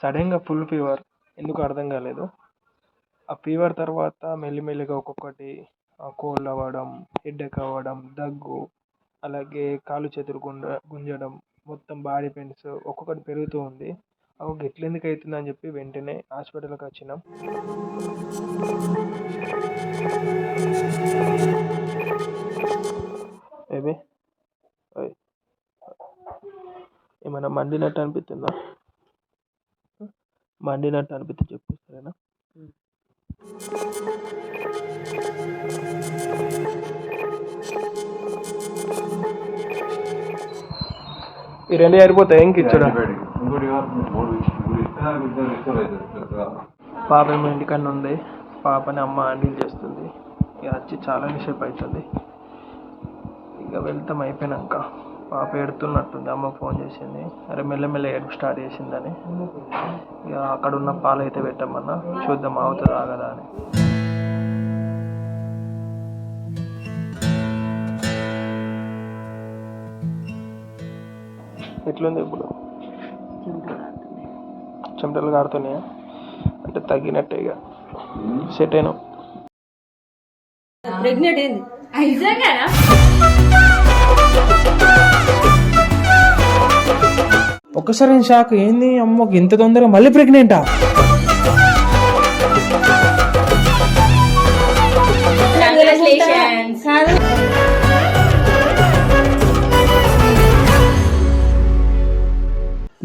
సడన్గా full fever. ఎందుకు అర్థం కాలేదు. ఆ ఫీవర్ తర్వాత మెల్లిమెల్లిగా ఒక్కొక్కటి కోల్డ్ అవ్వడం హెడేక్ అవ్వడం దగ్గు అలాగే కాళ్ళు చేతులు గుంజ గుంజడం మొత్తం బాడీ పెయిన్స్ ఒక్కొక్కటి పెరుగుతూ ఉంది. అవు గిట్ల ఎందుకు అవుతుంది అని చెప్పి వెంటనే హాస్పిటల్కి వచ్చినాం. ఏమి ఏమైనా మండినట్టు అనిపిస్తుందా? మండినట్టు అనిపిస్తే చెప్పు సరేనా? ఈ రెండు సరిపోతాయి ఇంక ఇచ్చడా. పాప ఏమో ఇంటికన్నా ఉంది. పాపని అమ్మ హ్యాండిల్ చేస్తుంది. ఇక వచ్చి చాలా సేపు అవుతుంది. ఇక వెళ్తాం అయిపోయినాక. పాప ఎడుతున్నట్టుంది అమ్మ ఫోన్ చేసింది. అరే మెల్లమెల్ల ఏడుపు స్టార్ట్ చేసిందని. ఇక అక్కడ ఉన్న పాలు అయితే పెట్టమన్నా. చూద్దాం అవుతుందా ఆగదా అని. ఎట్లుంది ఇప్పుడు? చెమటలు కారుతున్నాయా? అంటే తగ్గినట్టే ఇక. సెట్ అయినా ప్రెగ్నెంట్ ఏంది? ఒక్కసారి నేను షాక్ ఏంది అమ్మో ఇంత తొందరగా మళ్ళీ ప్రెగ్నెంటా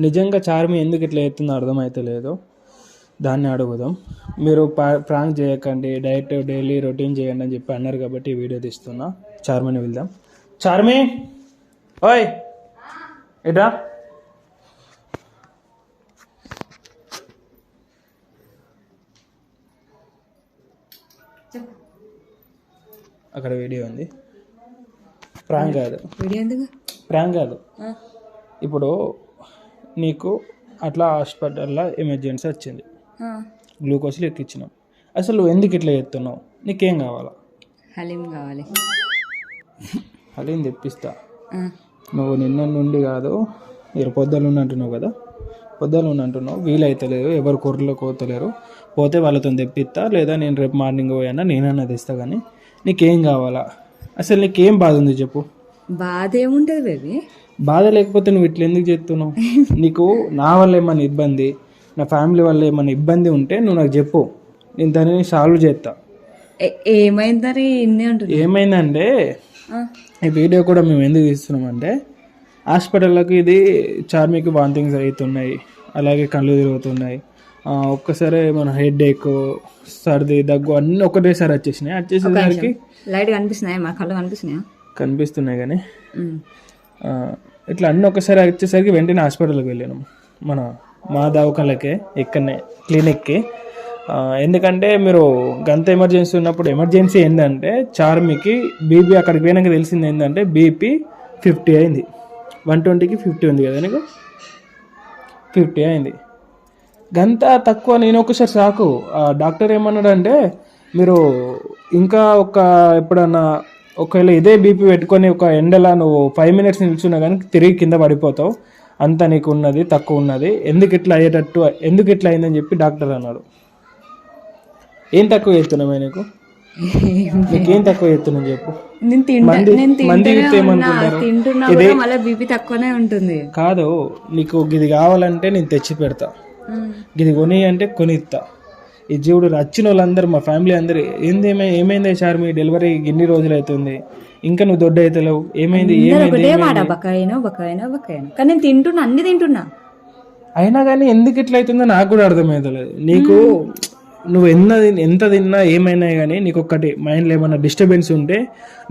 నిజంగా చార్మి ఎందుకు ఇట్లా ఎత్తుందో అర్థమైతే లేదు. దాన్ని అడుగుదాం. మీరు ప్రాంక్ చేయకండి డైట్ డైలీ రొటీన్ చేయండి అని చెప్పి అన్నారు కాబట్టి ఈ వీడియో తీస్తున్నా. చార్మిని వెళ్దాం. చార్మి? ఓయ్! ఇట్రా అక్కడ వీడియో ఉంది. ప్రాంక్ కాదు. వీడియో ఎందుకు? ప్రాంక్ కాదు. ఇప్పుడు నీకు అట్లా హాస్పిటల్లో ఎమర్జెన్సీ వచ్చింది. గ్లూకోజ్లు ఎక్కించినాం అసలు నువ్వు ఎందుకు ఇట్లా చేస్తున్నావు? నీకేం కావాలా? హలీం కావాలి. అదేం తెప్పిస్తా. నువ్వు నిన్న నుండి కాదు మీరు పొద్దులు అంటున్నావు కదా? పొద్దులు అంటున్నావు వీలైతలేదు ఎవరు కూరలో కోతలేరు పోతే వాళ్ళతో తెప్పిస్తా లేదా నేను రేపు మార్నింగ్ పోయానా నేనన్నా తెస్తా కానీ నీకేం కావాలా? అసలు నీకేం బాధ ఉంది చెప్పు. బాధ ఏముంటుంది బేబీ? బాధ లేకపోతే నువ్వు ఇట్లా ఎందుకు చెప్తున్నావు? నీకు నా వల్ల ఏమైనా ఇబ్బంది నా ఫ్యామిలీ వల్ల ఏమైనా ఇబ్బంది ఉంటే నువ్వు నాకు చెప్పు. నేను దానిని సాల్వ్ చేస్తా. ఏమైందని ఏమైందంటే ఈ వీడియో కూడా మేము ఎందుకు తీస్తున్నామంటే హాస్పిటల్లోకి ఇది చార్మికి వాంతింగ్స్ అవుతున్నాయి అలాగే కళ్ళు తిరుగుతున్నాయి. ఒక్కసారి మన హెడ్ ఏక్ సర్ది దగ్గు అన్నీ ఒకటేసారి వచ్చేసినాయి. వచ్చేసేసరికి లైట్ కనిపిస్తున్నాయా? మా కళ్ళు కనిపిస్తున్నాయా? కనిపిస్తున్నాయి కానీ ఇట్లా అన్నీ ఒకసారి వచ్చేసరికి వెంటనే హాస్పిటల్కి వెళ్ళాను. మన మా దవాఖానలకే ఇక్కడనే క్లినిక్కి. ఎందుకంటే మీరు గంత ఎమర్జెన్సీ ఉన్నప్పుడు ఎమర్జెన్సీ ఏంటంటే చార్మికి బీపీ అక్కడికి పోయినాక తెలిసింది ఏంటంటే బీపీ ఫిఫ్టీ అయింది. వన్ ట్వంటీకి ఫిఫ్టీ ఉంది కదా నీకు? ఫిఫ్టీ అయింది. గంత తక్కువ నేను ఒకసారి సాకు. డాక్టర్ ఏమన్నాడంటే మీరు ఇంకా ఒక ఎప్పుడన్నా ఒకవేళ ఇదే బీపీ పెట్టుకొని ఒక ఎండలా నువ్వు ఫైవ్ మినిట్స్ నిల్చున్నా కానీ తిరిగి కింద పడిపోతావు. అంత నీకు ఉన్నది తక్కువ ఉన్నది. ఎందుకు ఇట్లా అయ్యేటట్టు ఎందుకు ఇట్లా అయిందని చెప్పి డాక్టర్ అన్నాడు. ఏం తక్కువ చేస్తున్నామే నీకు? నీకేం తక్కువ చేస్తున్నావు చెప్పు. నేను? తింటున్నా మళ్ళీ బీపీ తక్కువనే ఉంటుంది. కాదు నీకు ఇది కావాలంటే నేను తెచ్చి పెడతా. ఇది కొని అంటే కొనిస్తా ఈ జీవుడు వచ్చిన వాళ్ళందరూ మా ఫ్యామిలీ అందరు ఏంది ఏమై ఏమైంది చార్మి డెలివరీ ఇన్ని రోజులు అవుతుంది? ఇంకా నువ్వు దొడ్డ అవుతలేవు. ఏమైంది? అందరూ ఏమైంది? ఒకటే మాట బకాయినో బకాయినో బకాయినో. కానీ నేను తింటున్నా అన్ని తింటున్నా. అయినా కానీ ఎందుకు ఇట్లా అవుతుందో నాకు కూడా అర్థమవుతలేదు నీకు నువ్వు ఎన్న ఎంత తిన్నా ఏమైనా కానీ నీకు ఒక్కటి మైండ్లో ఏమైనా డిస్టర్బెన్స్ ఉంటే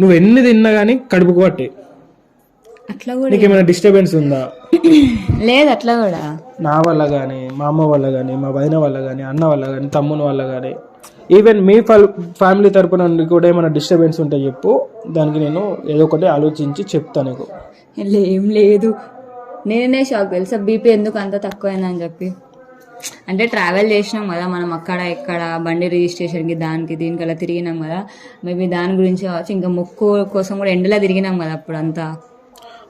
నువ్వు ఎన్ని తిన్నా కానీ కడుపుకు పట్టి. అట్లా కూడా నీకు ఏమైనా డిస్టర్బెన్స్ ఉందా? లేదు అట్లా కూడా. నా వల్ల కానీ మా అమ్మ వల్ల కానీ మా వదిన వల్ల కానీ అన్న వల్ల కానీ తమ్ముని వల్ల కానీ ఈవెన్ మీ ఫ్యామిలీ తరపున నుండి కూడా ఏమైనా డిస్టర్బెన్స్ ఉంటే చెప్పు. దానికి నేను ఏదో ఒకటి ఆలోచించి చెప్తాను నీకు. ఏం లేదు. నేనే షాక్ తెలుసా? బీపీ ఎందుకు అంత తక్కువైందని చెప్పి? అంటే ట్రావెల్ చేసినాం కదా మనం అక్కడ ఇక్కడ బండి రిజిస్ట్రేషన్కి దానికి దీనికి అలా తిరిగినాం కదా. మేబీ దాని గురించి కావచ్చు ఇంకా ముక్కు కోసం కూడా ఎండలో తిరిగినాం కదా అప్పుడు అంతా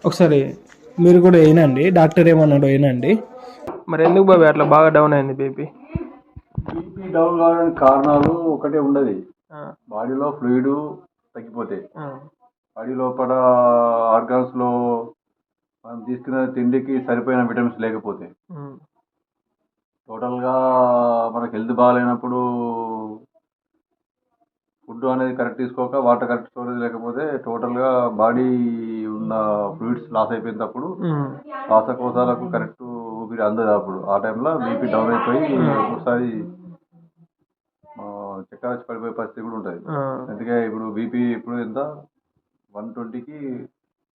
ఒకసారి మీరు కూడా ఏనండి డాక్టర్ ఏమన్నాడో ఏనండి మరి ఎందుకు బాబు అట్లా బాగా డౌన్ అయింది బీపీ బీపీ డౌన్ కావడానికి కారణాలు ఒకటే ఉండదు. బాడీలో ఫ్లూయిడ్ తగ్గిపోతాయి బాడీ లోపల ఆర్గాన్స్లో మనం తీసుకున్న తిండికి సరిపోయిన విటమిన్స్ లేకపోతే. టోటల్గా మనకు హెల్త్ బాగాలేనప్పుడు ఫుడ్ అనేది కరెక్ట్ తీసుకోక వాటర్ కరెక్ట్ స్టోరేజ్ లేకపోతే టోటల్గా బాడీ ఉన్న ఫ్లూయిడ్స్ లాస్ అయిపోయినప్పుడు శ్వాసకోశాలకు కరెక్ట్ ఊపిరి అందదు అప్పుడు. ఆ టైంలో బీపీ డౌన్ అయిపోయి ఒకసారి చక్కెర వచ్చి పడిపోయే పరిస్థితి కూడా ఉంటుంది. అందుకే ఇప్పుడు బీపీ ఇప్పుడు ఎంత? వన్ ట్వంటీకి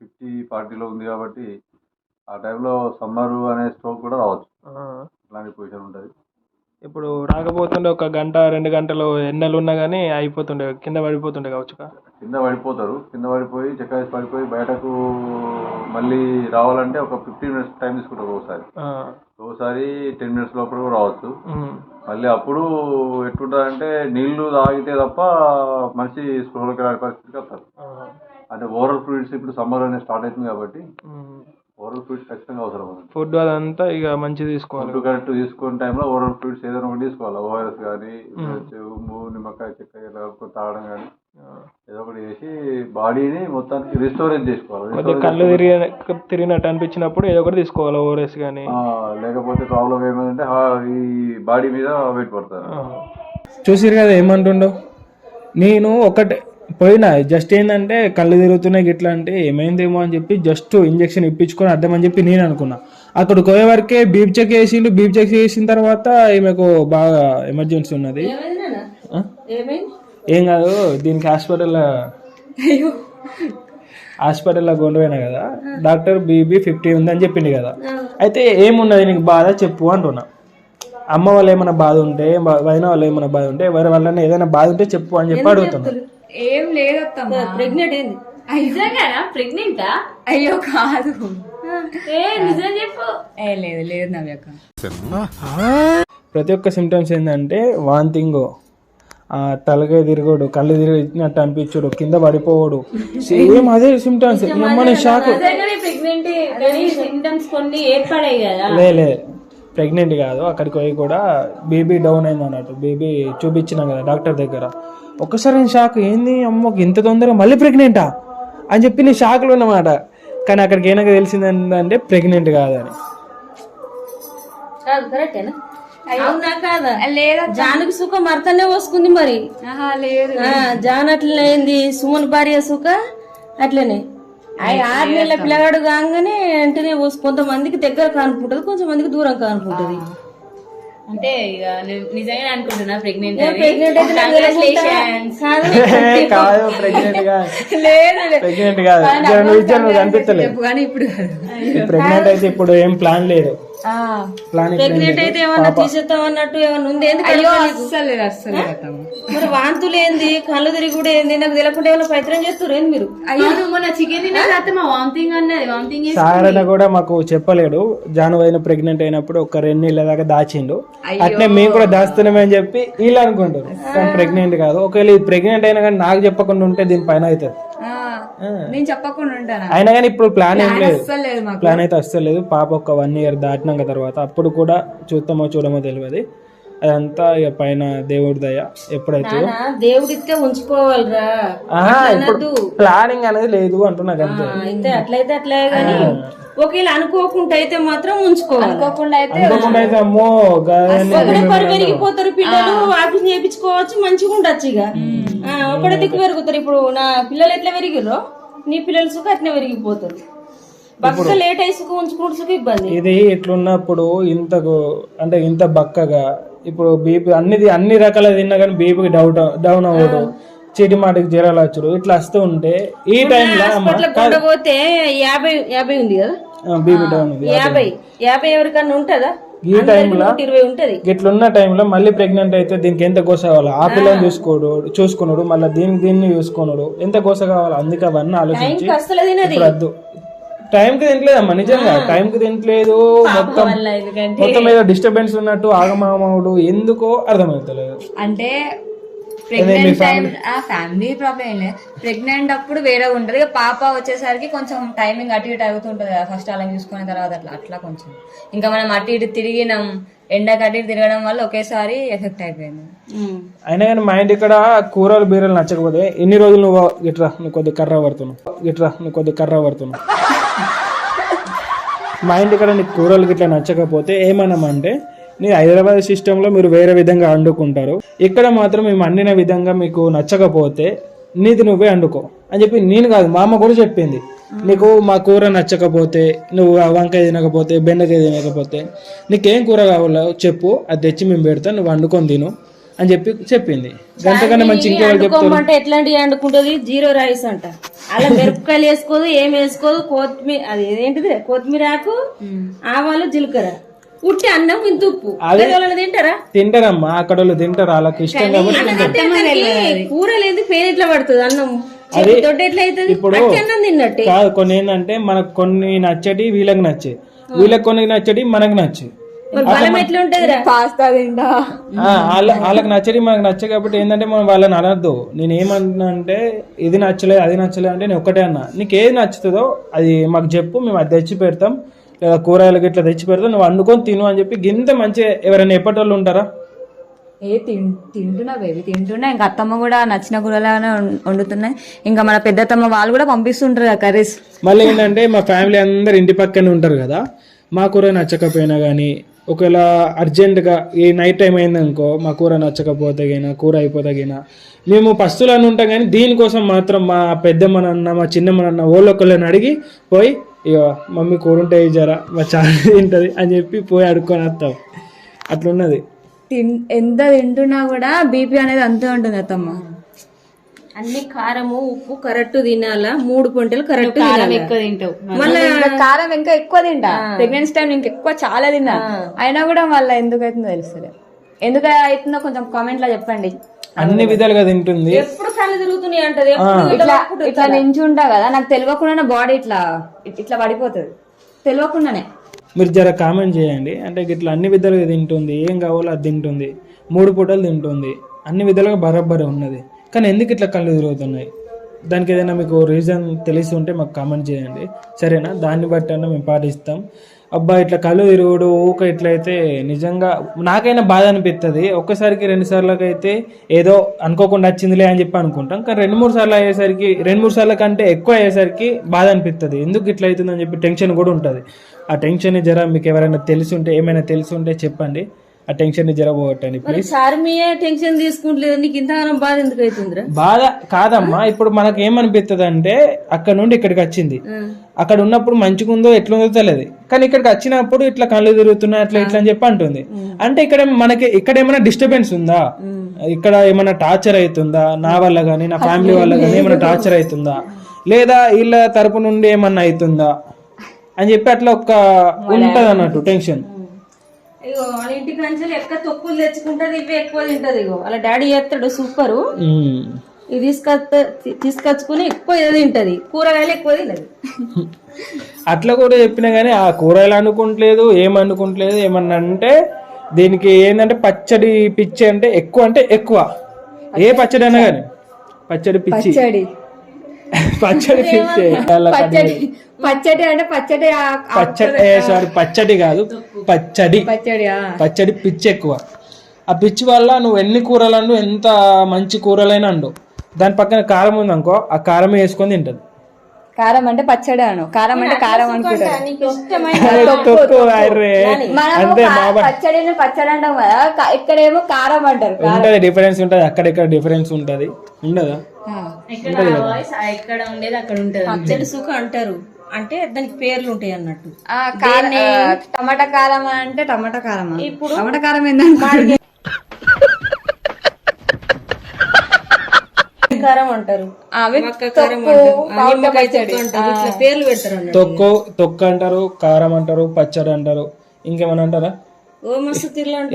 ఫిఫ్టీ ఫార్టీలో ఉంది కాబట్టి ఆ టైంలో సమ్మర్ అనే స్ట్రోక్ కూడా రావచ్చు. ఇలాంటి పొజిషన్ ఉంటుంది. ఇప్పుడు రాకపోతుండే ఒక గంట రెండు గంటలు ఎండలు ఉన్నా కానీ అయిపోతుండే కింద పడిపోతుండే కావచ్చు కింద పడిపోతారు. కింద పడిపోయి చక్కెర వేసి పడిపోయి బయటకు మళ్ళీ రావాలంటే ఒక ఫిఫ్టీన్ మినిట్స్ టైం తీసుకుంటారు ఒకసారి. ఒకసారి టెన్ మినిట్స్ లోపల కూడా రావచ్చు. మళ్ళీ అప్పుడు ఎట్లుంటుందంటే నీళ్ళు తాగితే తప్ప మనిషి స్పృహలోకి రాని పరిస్థితికి వస్తారు. అంటే ఓవరాల్ ఫ్లూయిడ్స్ ఇప్పుడు సమ్మర్ అనేది స్టార్ట్ అవుతుంది కాబట్టి ఓవరాల్ ఫ్లూయిడ్స్ ఖచ్చితంగా అవసరం ఫుడ్ అదంతా ఇక మంచి తీసుకోవాలి. ఫుడ్ కరెక్ట్ తీసుకునే టైంలో ఓవరాల్ ఫ్లూయిడ్స్ ఏదైనా ఒకటి తీసుకోవాలి. ఓఆర్ఎస్ కానీ ఉమ్ము నిమ్మకాయ చెక్క ఇలా తాగడం కానీ ఏదో ఒకటి చేసి బాడీని మొత్తానికి రిస్టోరేజ్ చేసుకోవాలి Restore కళ్ళు తిరిగి తిరిగినట్టు అనిపించినప్పుడు ఏదో ఒకటి తీసుకోవాలి ఓఆర్ఎస్ కానీ లేకపోతే ప్రాబ్లం ఏమైందంటే ఈ బాడీ మీద వెయిట్ పడతారు. చూసిరు కదా ఏమంటుండో? నేను ఒకటే పోయినా జస్ట్ ఏంటంటే కళ్ళు తిరుగుతున్నాయి గిట్లా అంటే ఏమైందేమో అని చెప్పి జస్ట్ ఇంజక్షన్ ఇప్పించుకొని అర్థమని చెప్పి నేను అనుకున్నా. అక్కడికి పోయే వరకే బీప్ చెక్ చేసిండు. బీప్ చెక్ చేసిన తర్వాత ఈమెకు బాగా ఎమర్జెన్సీ ఉన్నది? ఏం కాదు దీనికి హాస్పిటల్ అయ్యో. హాస్పిటల్లో కొండిపోయినా కదా. డాక్టర్ బీబీ ఫిఫ్టీ ఉందని చెప్పిండు కదా. అయితే ఏమున్నది నీకు బాధ? చెప్పు అంటున్నా. అమ్మ వాళ్ళు ఏమైనా బాధ ఉంటే వదిన వాళ్ళు ఏమైనా బాధ ఉంటే ఎవరి వల్ల ఏదైనా బాధ ఉంటే చెప్పు అని చెప్పి అడుగుతున్నా. ఏం లేదత్తమ్మా. ప్రెగ్నెంట్ ఏంది? నిజంగానా? ప్రెగ్నెంటా అయ్యో కాదు. ఏ నిజం చెప్పు. ఏ లేదు లేదు నవ్యక్క ప్రతి ఒక్క సిమ్టమ్స్ ఏంటంటే వాంతింగ్. తలకాయ తిరగడు కళ్ళు తిరిగినట్టు అనిపించడు కింద పడిపోవడు. సేమ్ అదే సిమ్టమ్స్ మన షాక్ నిజంగానే ప్రెగ్నెంట్ కానీ సిమ్టమ్స్ కొన్ని ఏర్పడాయి కదా. లే లే ప్రెగ్నెంట్ కాదు అక్కడికి పోయి కూడా బేబీ డౌన్ అయింది అన్నట్టు బేబీ చూపించినాం కదా డాక్టర్ దగ్గర. ఒక్కసారి నేను షాక్ ఏంది అమ్మకి ఇంత తొందరగా మళ్ళీ ప్రెగ్నెంటా అని చెప్పి నేను షాక్లో ఉన్నమాట. కానీ అక్కడికి ఏనాక తెలిసింది ఏంటంటే ప్రెగ్నెంట్ కాదని. కాదు కరెక్టేనా అవునా కాదా? లేదా జానుకి సుఖ మరతనే పోసుకుంది మరి. ఆహా లేదు ఆ, జాన్ అట్లనే అయింది. సుమన్ భార్య సుఖ అట్లనే. ఆరు నెలల పిల్లగాడు కాగానే వెంటనే పోసు కొంతమందికి దగ్గర కానుకుంటది కొంతమందికి దూరం కానుకుంటది. అంటే ఇక నిజంగానే అనుకుంటున్నా ప్రెగ్నెంట్ కాదు. ప్రెగ్నెంట్ కాదు లేదు ప్రెగ్నెంట్ కాదు. ప్రెగ్నెంట్ అయితే ఇప్పుడు ఏం ప్లాన్ లేదు. ప్రెగ్నెంట్ అయితే ఏమన్నా తీసేస్తాం అన్నట్టు ఏమన్నా ఉంది? అయ్యో అస్సలు అస్సలు మరి వాంతులు ఏంది? కళ్ళు తిరిగి కూడా ఏంది? నాకు తెలియకుండా ఏమైనా ప్రయత్నం చేస్తారు ఏంది మీరు? అయ్యో. నువ్వు మొన్న చికెన్ తిన్నా తర్వాత మా వామిటింగ్ అన్నది వామిటింగ్ సారణ కూడా మాకు చెప్పలేడు. జాను అయిన ప్రెగ్నెంట్ అయినప్పుడు ఒక రెండు నెలల దాకా దాచిండు. అట్నే మేము కూడా దాస్తున్నామే అని చెప్పి వీళ్ళు అనుకుంటారు ప్రెగ్నెంట్ కాదు. ఒకవేళ ఇది ప్రెగ్నెంట్ అయినా కానీ నాకు చెప్పకుండా ఉంటే దీని పైన అవుతుంది నేను చెప్పకుండా ఉంటాను? అయినా కానీ ఇప్పుడు ప్లాన్ ఏం లేదు. ప్లాన్ అయితే అస్సలు లేదు. పాప ఒక వన్ ఇయర్ దాటినాక తర్వాత అప్పుడు కూడా చూస్తామో చూడమో తెలియదు. అదంతా ఇక పైన దేవుడి దయ ఎప్పుడైతే నాన్న, దేవుడిస్తే ఉంచుకోవాలిరా ఇప్పుడు ప్లానింగ్ అనేది లేదు అంటున్నాకు అంతే అయితే అట్లయితే అట్లే గాని ఒకవేళ అనుకోకుండా అయితే మాత్రం ఉంచుకోవాలి. అనుకోకుండా అయితే అమ్మో పెరిగిపోతారు పిల్లలు ఆఫీస్ చేయించుకోవచ్చు మంచిగా ఉండొచ్చు ఇక. ఒకటే దిక్కు పెరుగుతారు. ఇప్పుడు నా పిల్లలు ఎట్లా పెరిగిర్రో నీ పిల్లలు సుఖ అట్నే పెరిగిపోతారు బక్క లేట్ అయి సుఖ ఉంచుకుంటూ సుఖ ఇబ్బంది. ఇది ఇట్లున్నప్పుడు ఇంతకు అంటే ఇంత బక్కగా ఇప్పుడు బీపీ అన్ని అన్ని రకాల తిన్నా కానీ బీపీకి డౌట్ డౌన్ అవ్వడు చీటి మాటికి జ్వరాలు వచ్చుడు ఇట్లా వస్తూ ఉంటే ఈ టైంలో కొండపోతే యాభై యాభై ఉంది కదా? బీపీ డౌన్ ఉంది యాభై యాభై ఎవరికన్నా ఉంటుందా? ఈ టైంలో ఇట్లున్న టైంలో మళ్ళీ ప్రెగ్నెంట్ అయితే దీనికి ఎంత గోస కావాలి? ఆ పిల్లని చూసుకోడు చూసుకున్నాడు మళ్ళీ దీనికి దీన్ని చూసుకున్నాడు ఎంత గోస కావాలి? అందుకే అవన్నీ ఆలోచించి వద్దు. టైంకి తినట్లేదమ్మా నిజంగా. టైంకి తినట్లేదు మొత్తం మొత్తం ఏదో డిస్టర్బెన్స్ ఉన్నట్టు ఆగమామవుడు ఎందుకో అర్థమవుతలేదు అంటే ప్రెగ్నెంట్ టైం ఆ ఫ్యామిలీ ప్రాబ్లం ఏం లేదు. ప్రెగ్నెంట్ అప్పుడు వేరే ఉంటది. పాప వచ్చేసరికి కొంచెం టైమింగ్ అటు ఇటు అవుతుంటది కదా. ఫస్ట్ అలా చూసుకున్న తర్వాత అట్లా అట్లా కొంచెం. ఇంకా మనం అటు ఇటు తిరిగినాం. ఎండకి అటు ఇటు తిరగడం వల్ల ఒకేసారి ఎఫెక్ట్ అయిపోయింది. అయినా కానీ మా ఇంటి ఇక్కడ కూరలు బీరలు నచ్చకపోతే ఎన్ని రోజులు నువ్వు గిట్రా నువ్వు కొద్ది కర్ర పడుతున్నావు. గిట్రా నువ్వు కొద్ది కర్ర పడుతున్నావు. మా ఇంటి ఇక్కడ నీకు కూరలు గిట్లా నచ్చకపోతే ఏమన్నామంటే హైదరాబాద్ సిస్టంలో మీరు వేరే విధంగా వండుకుంటారు ఇక్కడ మాత్రం మేము అండిన విధంగా మీకు నచ్చకపోతే నీది నువ్వే వండుకో అని చెప్పి నేను కాదు మా అమ్మ కూడా చెప్పింది. నీకు మా కూర నచ్చకపోతే నువ్వు ఆ వంకాయ తినకపోతే బెండకాయ తినకపోతే నీకేం కూర కావాలో చెప్పు అది తెచ్చి మేము పెడతాం నువ్వు వండుకొని తిను అని చెప్పి చెప్పింది. గంటకన్నా మంచి ఇంకెవరు చెప్తారు? ఎట్లాంటి వండుకుంటది జీరో రైస్ అంట. అలా మిరపకాయలు వేసుకోదు ఏం వేసుకోదు కొత్తిమీర అది ఏంటిది? కొత్తిమీర ఆకు ఆవాలు జీలకర్ర. ఉట్టి అన్నం ఇంత ఉప్పు. తింటారా? తింటారమ్మా అక్కడ వాళ్ళు తింటారు. వాళ్ళకి ఇష్టం కాబట్టి కూర లేదు పేరు ఎట్లా పడుతుంది అన్నం? అది ఇప్పుడు కాదు కొన్ని ఏంటంటే మనకు కొన్ని నచ్చటి వీళ్ళకి నచ్చే. వీళ్ళకి కొన్ని నచ్చటి మనకు నచ్చే. వాళ్ళకి నచ్చటి మనకు నచ్చే కాబట్టి ఏంటంటే మనం వాళ్ళని అనద్దు. నేను ఏమన్నా అంటే ఇది నచ్చలేదు అది నచ్చలేదు అంటే నేను ఒక్కటే అన్నా. నీకు ఏది నచ్చుతుందో అది మాకు చెప్పు మేము అది తెచ్చి పెడతాం. లేదా కూరగాయలు ఇట్లా తెచ్చి పెడతాం నువ్వు వండుకొని తిను అని చెప్పి గింత మంచిగా ఎవరైనా ఎప్పటి ఉంటారా? ఏ తింటున్నా బేబీ తింటున్నా. ఇంకా అత్తమ్మ కూడా నచ్చిన కూరలాగానే వండుతున్నాయి. ఇంకా మన పెద్దత్తమ్మ వాళ్ళు కూడా పంపిస్తుంటారు కదా కర్రీస్. మళ్ళీ ఏంటంటే మా ఫ్యామిలీ అందరు ఇంటి పక్కనే ఉంటారు కదా మా కూర నచ్చకపోయినా కానీ ఒకవేళ అర్జెంటుగా ఈ నైట్ టైం అయిందనుకో మా కూర నచ్చకపోతే గినా కూర అయిపోతే గినా మేము పస్తులు అని ఉంటాం కానీ దీనికోసం మాత్రం మా పెద్దమ్మనన్న మా చిన్నమ్మనన్న ఓళ్ళొక్కళ్ళని అడిగి పోయి ఇక మమ్మీ కూర ఉంటే జరా మా చాలా తింటుంది అని చెప్పి పోయి అడుక్కొని వస్తాం. అట్లున్నది. తిన్ ఎంత తింటున్నా కూడా బీపీ అనేది అంతే ఉంటుంది అత్తమ్మ. అన్ని కారము ఉప్పు కరెక్ట్ తినాలా. మూడు పొంటలు కరెక్ట్ కారం ఎక్కువ తింటావు. మళ్ళీ కారం ఇంకా ఎక్కువ తింటా. ప్రెగ్నెన్సీ టైం ఇంకా ఎక్కువ చాలా తిన్నా. అయినా కూడా మళ్ళీ ఎందుకు అవుతుందో తెలుస్తుంది ఎందుకు అవుతుందో కొంచెం కామెంట్లో చెప్పండి. అన్ని విధాలుగా తింటుంది. ఎప్పుడు కళ్ళు తిరుగుతున్నాయి అంటది ఎప్పుడు ఇట్లా ఇట్లా నించుంటా కదా నాకు తెలియకుండానే బాడీ ఇట్లా ఇట్లా పడిపోతుంది. తెలియకుండానే. మీరు జర కామెంట్ చేయండి. అంటే ఇట్లా అన్ని విధాలుగా తింటుంది. ఏం కావాలో అది తింటుంది. మూడు పూటలు తింటుంది. అన్ని విధాలుగా బరాబర్ ఉన్నది. కానీ ఎందుకు ఇట్లా కళ్ళు తిరుగుతున్నాయి? దానికి ఏదైనా మీకు రీజన్ తెలిసి ఉంటే మాకు కామెంట్ చేయండి. సరేనా? దాన్ని బట్టి అన్న మేము పాటిస్తాం. అబ్బా ఇట్లా కళ్ళు తిరుగుడు ఊక ఇట్లయితే నిజంగా నాకైనా బాధ అనిపిస్తుంది ఒక్కసారికి రెండు సార్లకైతే ఏదో అనుకోకుండా వచ్చిందిలే అని చెప్పి అనుకుంటాం. కానీ రెండు మూడు సార్లు అయ్యేసరికి రెండు మూడు సార్ల కంటే ఎక్కువ అయ్యేసరికి బాధ అనిపిస్తుంది ఎందుకు ఇట్లా అవుతుందని చెప్పి టెన్షన్ కూడా ఉంటుంది. ఆ టెన్షన్ జర మీకు ఎవరైనా తెలిసి ఉంటే ఏమైనా తెలిసి ఉంటే చెప్పండి. ఆ టెన్షన్ జర పోగొట్టండి ప్లీజ్ సార్ మీయే టెన్షన్ తీసుకుంటలేదు నీకు ఇంతగానం బాధ ఎందుకు అవుతుందిరా బాధ కాదమ్మా ఇప్పుడు మనకు ఏమనిపిస్తుంది అంటే అక్కడ నుండి ఇక్కడికి వచ్చింది. అక్కడ ఉన్నప్పుడు మంచిగా ఉందో ఎట్లుందో తెలియదు కానీ ఇక్కడికి వచ్చినప్పుడు ఇట్లా కళ్ళు తిరుగుతున్నాయి అట్లా ఇట్లా అని చెప్పి అంటుంది. అంటే ఇక్కడ మనకి ఇక్కడ ఏమైనా డిస్టర్బెన్స్ ఉందా? ఇక్కడ ఏమైనా టార్చర్ అవుతుందా నా వల్ల కానీ నా ఫ్యామిలీ వల్ల కానీ ఏమైనా టార్చర్ అవుతుందా లేదా వీళ్ళ తరపు నుండి ఏమన్నా అవుతుందా అని చెప్పి అట్లా ఒక ఉంటది అన్నట్టు టెన్షన్ ఇగో వాళ్ళ ఇంటికి నుంచి ఎక్క తొక్కులు తెచ్చుకుంటది ఇవే ఎక్కువ తింటది ఇగో. వాళ్ళ డాడీ చేస్తాడు సూపరు. ఇది తీసుకొస్త తీసుకొచ్చుకుని ఎక్కువ ఏదో తింటది. కూరగాయలు ఎక్కువ తినదు. అట్లా కూడా చెప్పినా కానీ ఆ కూరగాయలు అనుకుంటలేదు ఏం అనుకుంటలేదు ఏమన్నా అంటే దీనికి ఏంటంటే పచ్చడి పిచ్చి అంటే ఎక్కువ అంటే ఎక్కువ. ఏ పచ్చడి అయినా కానీ పచ్చడి పిచ్చి. పచ్చడి. పిచ్చి. పచ్చడి పచ్చడి అంటే పచ్చడి పచ్చడి సారీ పచ్చడి కాదు పచ్చడి. పచ్చడి. పచ్చడి పిచ్చి ఎక్కువ. ఆ పిచ్చి వల్ల నువ్వు ఎన్ని కూరలు అండు ఎంత మంచి కూరలైనా అండు. దాని పక్కన కారం ఉందనుకో ఆ కారం వేసుకొని తింటది. కారం అంటే పచ్చడి అను. కారం అంటే కారం అనుకుంటారు. పచ్చడిని పచ్చడి అంటాం కదా. ఇక్కడేమో కారం అంటారు ఉంటది డిఫరెన్స్ ఉంటది. అక్కడిక్కడ డిఫరెన్స్ ఉంటది. ఉండదా? ఎక్కడ ఉండేది అక్కడ ఉంటది. పచ్చడి సుఖ అంటారు. అంటే దానికి పేర్లు ఉంటాయి అన్నట్టు. ఆ, కారం ఆ, టమాటా కారం అంటే టమాటా కారం ఇప్పుడు టమాటా కారం ఏంటంటే కారం అంటారు. పేర్లు పెడతారు తొక్కు తొక్కు అంటారు కారం అంటారు పచ్చడి అంటారు ఇంకేమైనా అంటారా?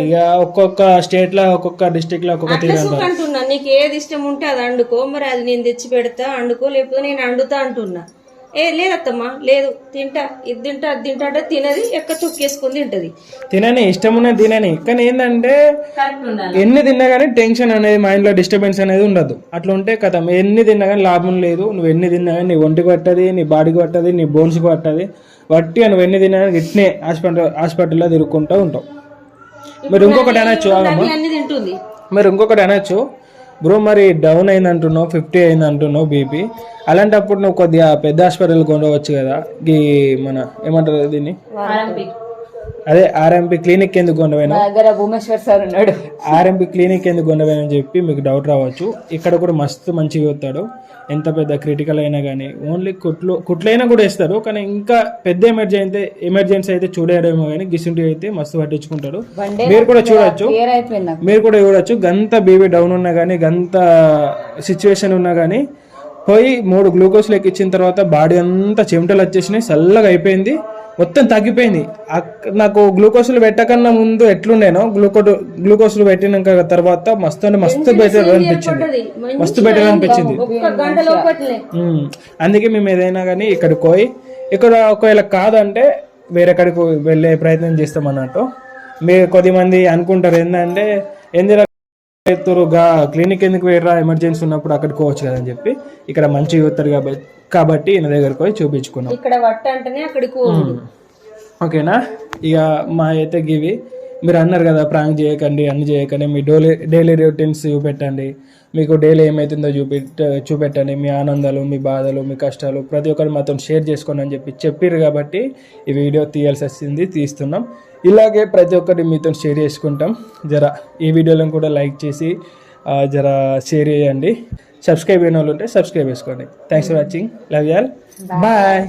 ఇక ఒక్కొక్క స్టేట్లో ఒక్కొక్క డిస్ట్రిక్ట్లో ఒక్కొక్క తీరు అంటున్నా. నీకు ఏది ఇష్టం ఉంటే అది వండుకో మరి అది నేను తెచ్చి పెడతా వండుకో లేకపోతే నేను వండుతా అంటున్నా. ఏ లేదత్తమ్మా లేదు. తింటా ఇది తింటా అది తింటా అంటే తినది ఎక్క చుక్కేసుకొని తింటది. తినని ఇష్టం ఉన్నది తినని. కానీ ఏంటంటే కరెక్ట్ ఉండాలి. ఎన్ని తిన్నా కానీ టెన్షన్ అనేది మైండ్లో డిస్టర్బెన్స్ అనేది ఉండదు. అట్లా ఉంటే కథ. ఎన్ని తిన్నా కానీ లాభం లేదు. నువ్వు ఎన్ని తిన్నా కానీ నీ ఒంటికి పట్టది నీ బాడీకి పట్టది నీ బోన్స్కి పట్టది. వట్టి నువ్వు ఎన్ని తిన్నా కానీ ఇట్నే హాస్పిటల్ హాస్పిటల్లో తిరుక్కుంటూ ఉంటావు. మీరు ఇంకొకటి అనొచ్చు ఆగమ్మా. అన్ని తింటుంది. మీరు ఇంకొకటి అనొచ్చు. బ్రో మరి డౌన్ అయింది అంటున్నావు ఫిఫ్టీ అయింది అంటున్నావు బీపీ. అలాంటప్పుడు నువ్వు కొద్దిగా పెద్ద హాస్పిటల్ కొనవచ్చు కదా ఈ మన ఏమంటారు దీన్ని? అదే ఆర్ఎంపీ క్లినిక్ ఎందుకు దగ్గర భూమేశ్వర్ సార్ ఉన్నాడు. ఆర్ఎంపీ క్లినిక్ ఎందుకు ఉండవేనని చెప్పి మీకు డౌట్ రావచ్చు. ఇక్కడ కూడా మస్తు మంచిగా వస్తాడు. ఎంత పెద్ద క్రిటికల్ అయినా కానీ ఓన్లీ కుట్లు కుట్లైనా కూడా వేస్తారు కానీ ఇంకా పెద్ద ఎమర్జెన్సీ అయితే ఎమర్జెన్సీ అయితే చూడడమో కానీ గిసుంటి అయితే మస్తు పట్టించుకుంటాడు. మీరు కూడా చూడొచ్చు. మీరు కూడా చూడొచ్చు. గంత బీబీ డౌన్ ఉన్నా కానీ గంత సిచ్యువేషన్ ఉన్నా కానీ పోయి మూడు గ్లూకోజ్ లెక్క ఇచ్చిన తర్వాత బాడీ అంతా చెమటలు వచ్చేసినాయి చల్లగా అయిపోయింది మొత్తం తగ్గిపోయింది. నాకు గ్లూకోజ్లు పెట్టకన్నా ముందు ఎట్లుండేనో గ్లూకో గ్లూకోజ్లు పెట్టినాక తర్వాత మస్తు అంటే మస్తు బెటర్ అనిపించింది. మస్తు బెటర్ అనిపించింది. అందుకే మేము ఏదైనా కానీ ఇక్కడికి పోయి ఇక్కడ ఒకవేళ కాదంటే వేరే కాడికి వెళ్ళే ప్రయత్నం చేస్తాం అన్నట్టు. మీరు కొద్దిమంది అనుకుంటారు ఏంటంటే ఎందుకు గా క్లినిక్ ఎందుకు వేయరా ఎమర్జెన్సీ ఉన్నప్పుడు అక్కడికి పోవచ్చు కదా అని చెప్పి. ఇక్కడ మంచిగా అవుతారు కాబట్టి కాబట్టి ఈయన దగ్గరకు పోయి చూపించుకున్నాం. ఇక్కడ వట్ట అంటేనే అక్కడికి. ఓకేనా? ఇక మా అయితే గివి మీరు అన్నారు కదా ప్రాంక్ చేయకండి అన్ని చేయకండి మీ డోలీ డైలీ రొటీన్స్ చూపెట్టండి. మీకు డైలీ ఏమవుతుందో చూపెట్ట చూపెట్టండి. మీ ఆనందాలు మీ బాధలు మీ కష్టాలు ప్రతి ఒక్కరు మాతో షేర్ చేసుకోండి అని చెప్పి చెప్పారు కాబట్టి ఈ వీడియో తీయాల్సి వచ్చింది తీస్తున్నాం. ఇలాగే ప్రతి ఒక్కటి మీతో షేర్ చేసుకుంటాం. జర ఈ వీడియోలను కూడా లైక్ చేసి జర షేర్ చేయండి. సబ్స్క్రైబ్ అయిన వాళ్ళు ఉంటే సబ్స్క్రైబ్ చేసుకోండి thanks for watching love y'all bye